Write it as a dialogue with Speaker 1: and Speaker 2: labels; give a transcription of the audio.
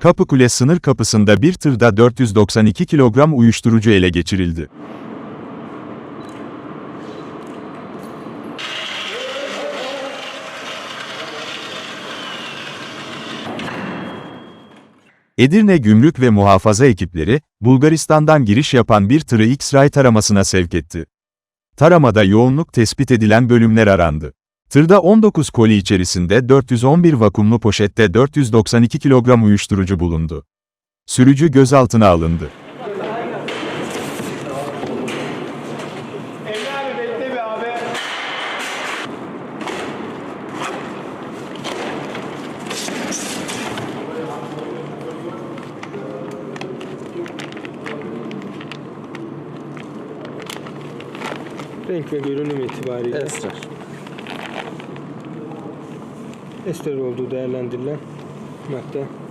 Speaker 1: Kapıkule sınır kapısında bir tırda 492 kilogram uyuşturucu ele geçirildi. Edirne Gümrük ve Muhafaza ekipleri, Bulgaristan'dan giriş yapan bir tırı X-ray taramasına sevk etti. Taramada yoğunluk tespit edilen bölümler arandı. Tırda 19 koli içerisinde 411 vakumlu poşette 492 kilogram uyuşturucu bulundu. Sürücü gözaltına alındı.
Speaker 2: Renk ve görünüm itibariyle
Speaker 3: Esrar.
Speaker 2: Ester olduğu değerlendirilen madde